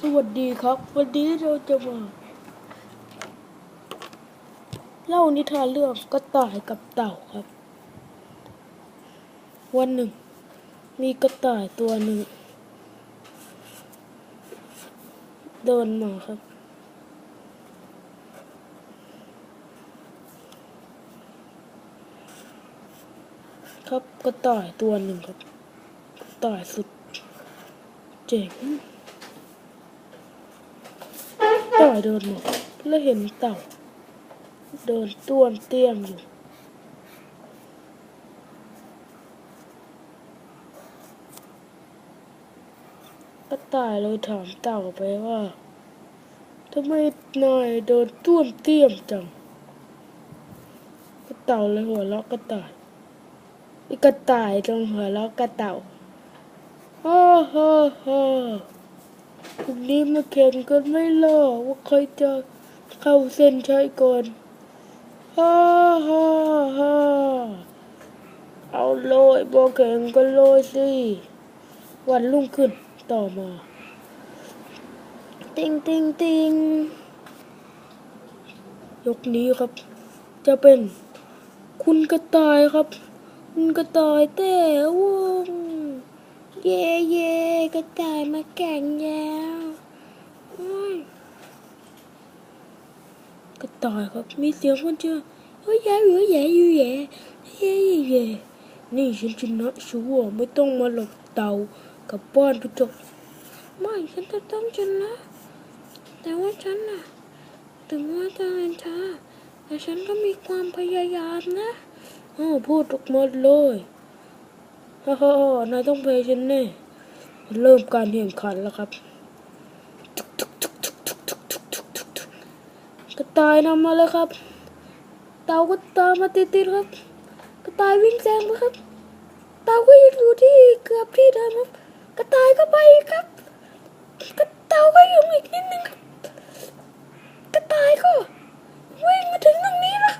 สวัสดีครับ วันนี้เราจะมาเล่านิทานเรื่องกระต่ายกับเต่าครับ วันหนึ่ง มีกระต่ายตัวหนึ่ง เดินมาครับ ครับกระต่ายตัวหนึ่งครับกระต่ายสุด เจ๋ง ต่อยเดินหมาแล้วเห็นเต่า เดินต้วนเตี้ยมอยู่ก็ต่ายเลยถามเต่าไปว่าทำไมนายเดินต้วนเตี้ยมจังก็เต่าเลยหัวเราะกระต่ายอ้กระต่ายจงหัวเราะกระเต่าฮ่าฮ่า ฮ่าพรุ่งนี้มาแข่งกันไม่ล่ะว่าใครจะเข้าเส้นชัยก่อน ฮ่าฮ่าฮ่าเอาเลยบอกแข่งกันเลยสิ วันรุ่งขึ้นต่อมา ติงติงติงยกนี้ครับ จะเป็นคุณกระต่ายครับ คุณกระต่ายแต่วง เย่เย่กระต่ายมาแข่งแล้วอุ้ยกระต่ายครับมีเสียงคนเชื่อเฮ้ยแย่อยู่แย่อยู่แย่เย่เย่นี่ฉันชนะชัวร์ไม่ต้องมาหลบเต่ากับป้อนทุกจบไม่ฉันจะต้องชนะแต่ว่าฉันน่ะถึงว่าจะเล่นช้าแต่ฉันก็มีความพยายามนะโอ้พูดออกมาเลย ฮ่าฮ่านายต้องเพย์ฉันแน่เริ่มการแข่งขันแล้วครับกระต่ายนำมาเลยครับ เต่าก็ตามมาติดๆครับ กระต่ายวิ่งแซงไปครับ เต่าก็ยังอยู่ที่เกือบที่เดิมครับ กระต่ายก็ไปครับ กระเต่าก็อยู่อีกนิดนึงครับ กระต่ายก็วิ่งมาถึงตรงนี้แล้ว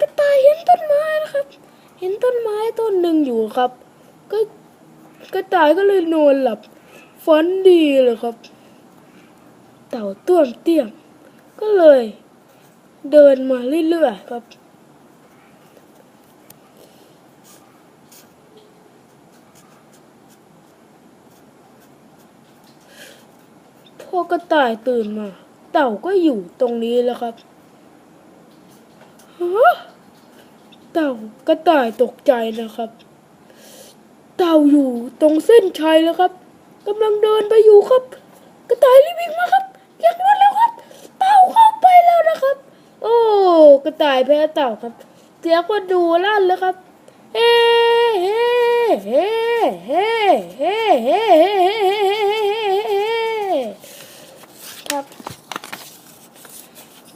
กระต่ายเห็นต้นไม้นะครับ เห็นต้นไม้ต้นหนึ่งอยู่ครับ ก็กระต่ายก็เลยนอนหลับฝันดีเลยครับ เต่าต้วมเตี้ยม ก็เลย เดินมาเรื่อยๆครับ พอกระต่ายตื่นมา เต่าก็อยู่ตรงนี้แล้วครับฮะ เต่ากระต่ายตกใจนะครับ เต่าอยู่ตรงเส้นชัยแล้วครับกำลังเดินไปอยู่ครับ กระต่ายรีบวิ่งมาครับอยากรวดแล้วครับ เต่าเข้าไปแล้วนะครับ โอ้กระต่ายแพ้เต่าครับ เสียงก็ดูลั่นแล้วครับเฮ้เฮ้เฮ้เฮ้เฮ้เฮ้ครับ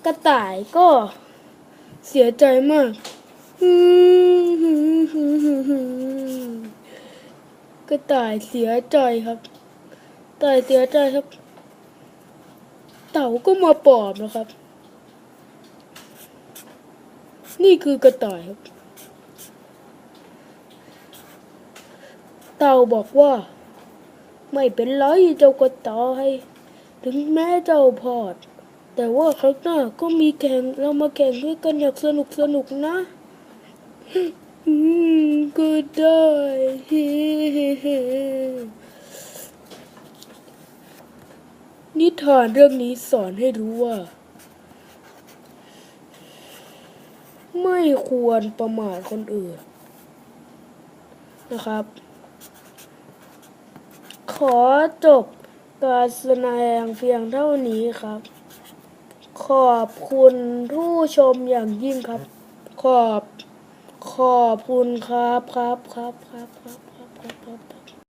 กระต่ายก็เสียใจมาก กระต่ายเสียใจครับกระต่ายเสียใจครับ เต่าก็มาปลอบนะครับ นี่คือกระต่ายครับ เต่าบอกว่า ไม่เป็นไรเจ้ากระต่ายถึงแม้เจ้าพอด แต่ว่าครั้งหน้าก็มีแข่งเรามาแข่งด้วยกันอย่างสนุกสนุกนะ ก็ได้นิทานเรื่องนี้สอนให้รู้ว่า ไม่ควรประมาทคนอื่น นะครับ ขอจบการแสดงเพียงเท่านี้ครับ ขอบคุณผู้ชมอย่างยิ่งครับ ขอบ ขอบคุณครับครับครับครับครับ